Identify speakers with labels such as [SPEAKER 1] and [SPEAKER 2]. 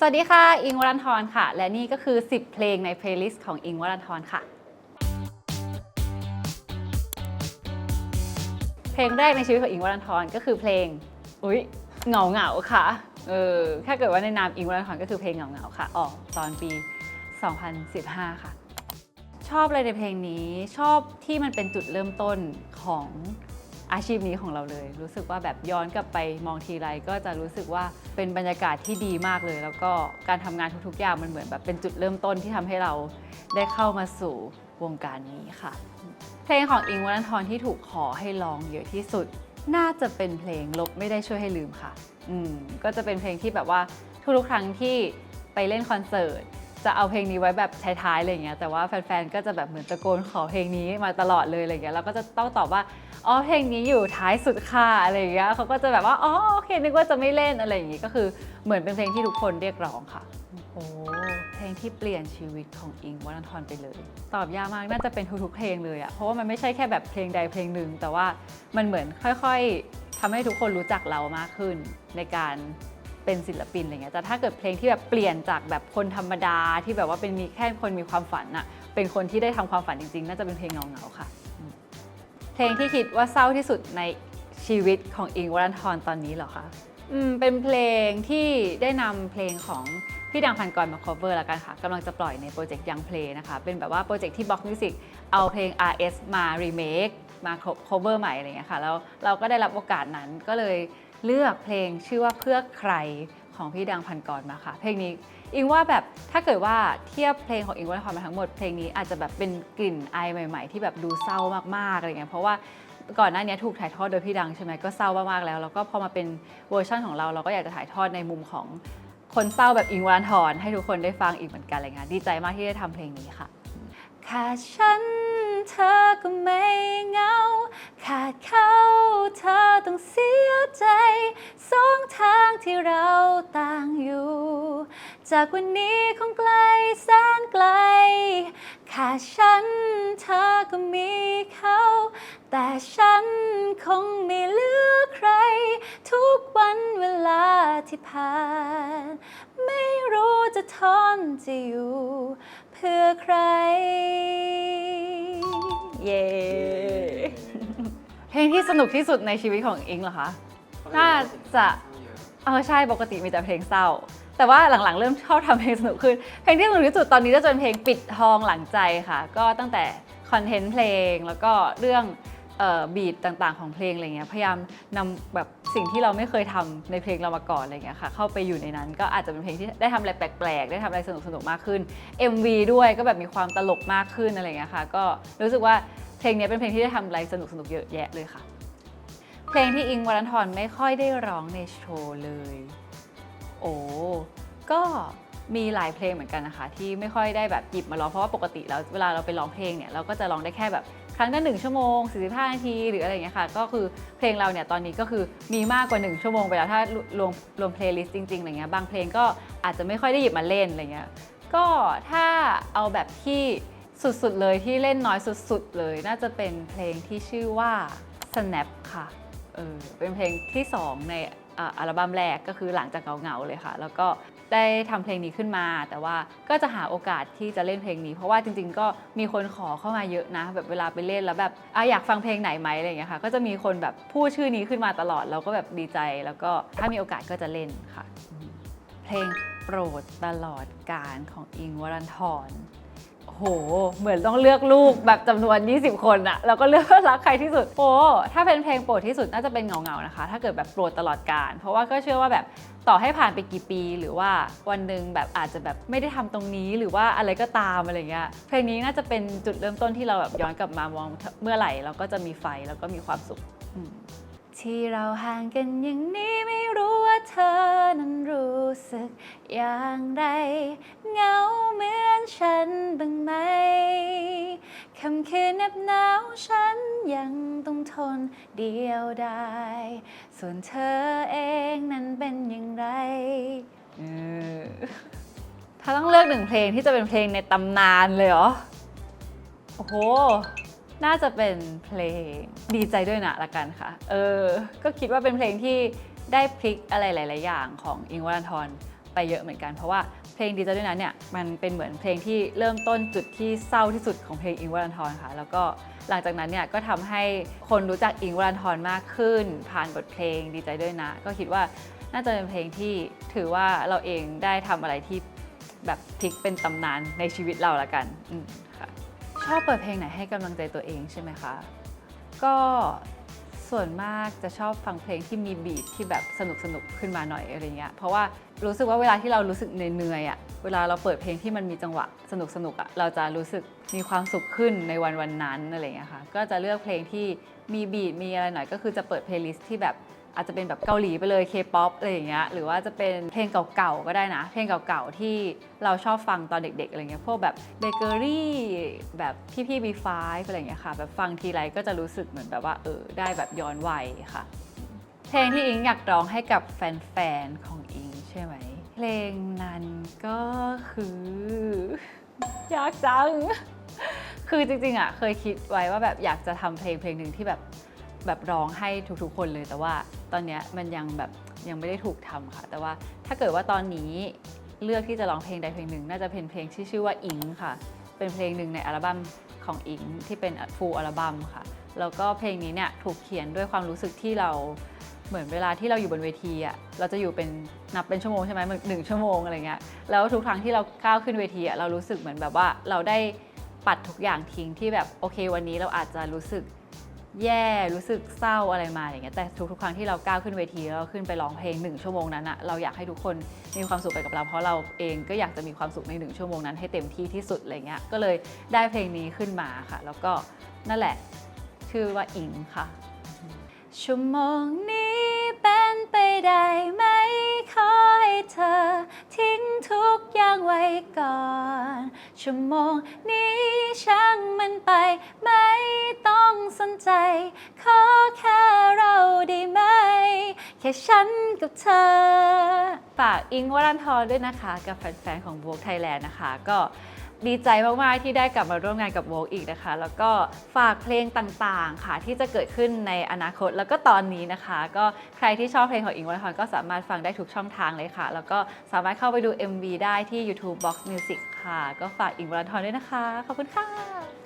[SPEAKER 1] สวัสดีค่ะ อิงวรันทรค่ะ และนี่ก็คือ 10 เพลงในเพลย์ลิสต์ของอิงวรันทรค่ะ เพลงแรกในชีวิตของอิงวรันทรก็คือเพลง อุ๊ยเหงาเหงาค่ะ เออ ถ้าเกิดว่าในนามอิงวรันทรก็คือเพลงเหงาเหงาค่ะ ออกตอนปี 2015 ค่ะ ชอบอะไรในเพลงนี้ ชอบที่มันเป็นจุดเริ่มต้นของ อาชีพนี้ของเราเลย รู้สึกว่าแบบย้อนกลับไปมองทีไรก็จะรู้สึกว่าเป็นบรรยากาศที่ดีมากเลย แล้วก็การทำงานทุกๆอย่างมันเหมือนแบบเป็นจุดเริ่มต้นที่ทำให้เราได้เข้ามาสู่วงการนี้ค่ะ เพลงของอิงวันันทรที่ถูกขอให้ร้องเยอะที่สุด น่าจะเป็นเพลงลบไม่ได้ช่วยให้ลืมค่ะ อืมก็จะเป็นเพลงที่แบบว่าทุกๆครั้งที่ไปเล่นคอนเสิร์ต จะเอาเพลงนี้ไว้แบบท้ายๆอะไรอย่างเงี้ยแต่ว่าแฟนๆก็จะแบบเหมือนตะโกนขอเพลงนี้มาตลอดเลยอะไรอย่างเงี้ยเราก็จะต้องตอบว่าอ๋อเพลงนี้อยู่ท้ายสุดค่ะอะไรอย่างเงี้ยเขาก็จะแบบว่าอ๋อโอเคนึกว่าจะไม่เล่นอะไรอย่างงี้ก็คือเหมือนเป็นเพลงที่ทุกคนเรียกร้องค่ะโอ้เพลงที่เปลี่ยนชีวิตของอิงค์วันันทรไปเลย ตอบยากมากน่าจะเป็นทุกๆเพลงเลยอะเพราะว่ามันไม่ใช่แค่แบบเพลงใดเพลงหนึ่งแต่ว่ามันเหมือนค่อยๆทำให้ทุกคนรู้จักเรามากขึ้นในการ เป็นศิลปินอะไรเงี้ยแต่ถ้าเกิดเพลงที่แบบเปลี่ยนจากแบบคนธรรมดาที่แบบว่าเป็นมีแค่คนมีความฝันอะเป็นคนที่ได้ทำความฝันจริงๆ น่าจะเป็นเพลงเงาๆค่ะ เพลงที่คิดว่าเศร้าที่สุดในชีวิตของอิงวรันทรตอนนี้เหรอคะอืมเป็นเพลงที่ได้นำเพลงของพี่ดังพันกรมา cover แล้วกันค่ะกำลังจะปล่อยในโปรเจกต์ยังเพลงนะคะ เป็นแบบว่าโปรเจกต์ที่ Box Music เอาเพลง RS มา remake มา cover ใหม่อะไรเงี้ยค่ะแล้วเราก็ได้รับโอกาสนั้นก็เลย เลือกเพลงชื่อว่าเพื่อใครของพี่ดังพันกรมาค่ะ เพลงนี้อิงว่าแบบถ้าเกิดว่าเทียบเพลงของอิงวัฒนพรมาทั้งหมดเพลงนี้อาจจะแบบเป็นกลิ่นอายใหม่ ๆ ที่แบบดูเศร้ามากๆอะไรเงี้ยเพราะว่าก่อนหน้านี้ถูกถ่ายทอดโดยพี่ดังใช่ไหมก็เศร้ามากๆแล้วแล้วก็พอมาเป็นเวอร์ชันของเราเราก็อยากจะถ่ายทอดในมุมของคนเศร้าแบบอิงวัฒนทรให้ทุกคนได้ฟังอีกเหมือนกันอะไรเงี้ยดีใจมากที่ได้ทำเพลงนี้ค่ะขาดฉันเธอก็ไม่เหงาขาดเขาเธอต้องเสีย ทางที่เราต่างอยู่ จากวันนี้คงไกลแสนไกลขาดฉันเธอก็มีเขา แต่ฉันคงไม่เหลือใคร ทุกวันเวลาที่ผ่าน ไม่รู้จะทนจะอยู่ เพื่อใคร เย้เพลงที่สนุกที่สุดในชีวิตของอิงเหรอคะ น่าจะ เออใช่ปกติมีแต่เพลงเศร้า แต่ว่าหลังๆ เริ่มชอบทำเพลงสนุกขึ้น เพลงที่สนุกที่สุดตอนนี้ก็จะเป็นเพลงปิดทองหลังใจค่ะ ก็ตั้งแต่คอนเทนต์เพลงแล้วก็เรื่องบีทต่างๆ ของเพลงอะไรเงี้ยพยายามนำแบบสิ่งที่เราไม่เคยทำในเพลงเรามาก่อนอะไรเงี้ยค่ะเข้าไปอยู่ในนั้นก็อาจจะเป็นเพลงที่ได้ทำอะไรแปลกๆ ได้ทำอะไรสนุกๆมากขึ้น MV ด้วยก็แบบมีความตลกมากขึ้นอะไรเงี้ยค่ะก็รู้สึกว่าเพลงนี้เป็นเพลงที่ได้ทำอะไรสนุกๆเยอะแยะเลยค่ะ เพลงที่อิงวรันทรไม่ค่อยได้ร้องในโชว์เลย โอ้ก็มีหลายเพลงเหมือนกันนะคะ ที่ไม่ค่อยได้แบบหยิบมาร้องเพราะว่าปกติแล้วเวลาเราไปร้องเพลงเนี่ยเราก็จะร้องได้แค่แบบครั้งละหนึ่งชั่วโมง45นาทีหรืออะไรเงี้ยค่ะ ก็คือเพลงเราเนี่ยตอนนี้ก็คือมีมากกว่า 1 ชั่วโมงไปแล้วถ้ารวมรวมเพลย์ลิสต์จริงๆอะไรเงี้ยบางเพลงก็อาจจะไม่ค่อยได้หยิบมาเล่นอะไรเงี้ยก็ถ้าเอาแบบที่สุดๆเลยที่เล่นน้อยสุดๆเลย น่าจะเป็นเพลงที่ชื่อว่า snap ค่ะ เออเป็นเพลงที่ 2 ในอ่าอัลบั้มแรกก็คือหลังจากเงาๆเลยค่ะ แล้วก็ได้ทำเพลงนี้ขึ้นมา แต่ว่าก็จะหาโอกาสที่จะเล่นเพลงนี้ เพราะว่าจริง ๆ ก็มีคนขอเข้ามาเยอะนะ แบบเวลาไปเล่นแล้วแบบอะอยากฟังเพลงไหนไหมอะไรอย่างเงี้ยค่ะ ก็จะมีคนแบบพูดชื่อนี้ขึ้นมาตลอด เราก็แบบดีใจ แล้วก็ถ้ามีโอกาสก็จะเล่นค่ะอืมเพลงโปรดตลอดการของอิงค์วรันทร โห เหมือนต้องเลือกลูกแบบจำนวน 20 คนอะแล้วก็เลือกรักใครที่สุดโอ้ถ้าเป็นเพลงโปรดที่สุดน่าจะเป็นเงาเงาๆนะคะ ถ้าเกิดแบบโปรดตลอดการ เพราะว่าก็เชื่อว่าแบบต่อให้ผ่านไปกี่ปีหรือว่าวันหนึ่งแบบอาจจะแบบไม่ได้ทำตรงนี้หรือว่าอะไรก็ตามอะไรเงี้ยเพลงนี้น่าจะเป็นจุดเริ่มต้นที่เราแบบย้อนกลับมามองเมื่อไหร่เราก็จะมีไฟแล้วก็มีความสุข ที่เราห่างกันอย่างนี้ไม่รู้ว่าเธอนั้นรู้สึกอย่างไรเหงาเหมือนฉันบ้างไหมคำคืนเน็บหนาวฉันยังต้องทนเดียวดายส่วนเธอเองนั้นเป็นอย่างไรถ้าต้องเลือกหนึ่งเพลงที่จะเป็นเพลงในตำนานเลยเหรอ โอ้โห น่าจะเป็นเพลงดีใจด้วยนะละกันค่ะ เออ ก็คิดว่าเป็นเพลงที่ได้พลิกอะไรหลาย ๆ อย่างของอิงวรันทรไปไปเยอะเหมือนกันเพราะว่าเพลงดีใจด้วยนะเนี่ยมันเป็นเหมือนเพลงที่เริ่มต้นจุดที่เศร้าที่สุดของเพลงอิงวรันทรค่ะ แล้วก็หลังจากนั้นเนี่ยก็ทำให้คนรู้จักอิงวรันทรมากขึ้น ผ่านบทเพลงดีใจด้วยนะ ก็คิดว่าน่าจะเป็นเพลงที่ถือว่าเราเองได้ทำอะไรที่แบบพลิกเป็นตำนานในชีวิตเราละกันอืมค่ะ ชอบเปิดเพลงไหนให้กำลังใจตัวเองใช่ไหมคะ ก็ส่วนมากจะชอบฟังเพลงที่มีบีทที่แบบสนุกสนุกขึ้นมาหน่อยอะไรเงี้ย เพราะว่ารู้สึกว่าเวลาที่เรารู้สึกเหนื่อยๆอะ เวลาเราเปิดเพลงที่มันมีจังหวะสนุกสนุกๆอะ เราจะรู้สึกมีความสุขขึ้นในวันวันนั้นอะไรเงี้ยค่ะ ก็จะเลือกเพลงที่มีบีทมีอะไรหน่อยก็คือจะเปิดเพลย์ลิสต์ที่แบบ อาจจะเป็นแบบเกาหลีไปเลย K-POP อะไรอย่างเงี้ยหรือว่าจะเป็นเพลงเก่าๆก็ได้นะ เพลงเก่าๆที่เราชอบฟังตอนเด็กๆอะไรเงี้ยพวกแบบเบเกอรี่แบบพี่พี่บีไฟอะไรเงี้ยค่ะ แบบฟังทีไรก็จะรู้สึกเหมือนแบบว่าเออได้แบบย้อนวัยค่ะ เพลงที่อิงอยากร้องให้กับแฟนๆของอิงใช่ไหมเพลงนั้นก็คือยากจัง คือจริงๆอะเคยคิดไว้ว่าแบบอยากจะทำเพลงเพลงหนึ่งที่แบบ แบบร้องให้ทุกๆ คนเลย แต่ว่าตอนเนี้ยมันยังแบบยังไม่ได้ถูกทำค่ะ แต่ว่าถ้าเกิดว่าตอนนี้เลือกที่จะร้องเพลงใดเพลงหนึ่ง น่าจะเป็นเพลงที่ชื่อว่าอิงค่ะ เป็นเพลงหนึ่งในอัลบั้มของอิงที่เป็นฟูลอัลบั้มค่ะ แล้วก็เพลงนี้เนี่ยถูกเขียนด้วยความรู้สึกที่เราเหมือนเวลาที่เราอยู่บนเวทีอะเราจะอยู่เป็นนับเป็นชั่วโมงใช่ไหมเหมือนหนึ่งชั่วโมงอะไรเงี้ย แล้วทุกครั้งที่เราก้าวขึ้นเวทีอะเรารู้สึกเหมือนแบบว่าเราได้ปัดทุกอย่างทิ้งที่แบบโอเควันนี้เราอาจจะรู้สึก แย่รู้สึกเศร้าอะไรมาอย่างเงี้ยแต่ทุกๆ ครั้งที่เราก้าวขึ้นเวทีแล้วเราขึ้นไปร้องเพลงหนึ่งชั่วโมงนั้นอะเราอยากให้ทุกคนมีความสุขไปกับเรา เพราะเราเองก็อยากจะมีความสุขในหนึ่งชั่วโมงนั้นให้เต็มที่ที่สุดอะไรเงี้ยก็เลยได้เพลงนี้ขึ้นมาค่ะ แล้วก็นั่นแหละชื่อว่าอิงค่ะ ชั่วโมงนี้เป็นไปได้ไหมขอให้เธอ ทิ้งทุกอย่างไว้ก่อน ชั่วโมงนี้ ค่ฉันกับเธอ ฝากอิงวรันทรด้วยนะคะ กับแฟนๆ ของ Vogue Thailand นะคะ ก็ดีใจมาก ๆ ที่ได้กลับมาร่วมงานกับ Vogue อีกนะคะ แล้วก็ฝากเพลงต่างๆ ค่ะ ที่จะเกิดขึ้นในอนาคตแล้วก็ตอนนี้นะคะ ก็ใครที่ชอบเพลงของอิงวรันทรก็สามารถฟังได้ทุกช่องทางเลยค่ะ แล้วก็สามารถเข้าไปดู MV ได้ที่ YouTube Box Music ค่ะ ก็ฝากอิงวรันทรด้วยนะคะ ขอบคุณค่ะ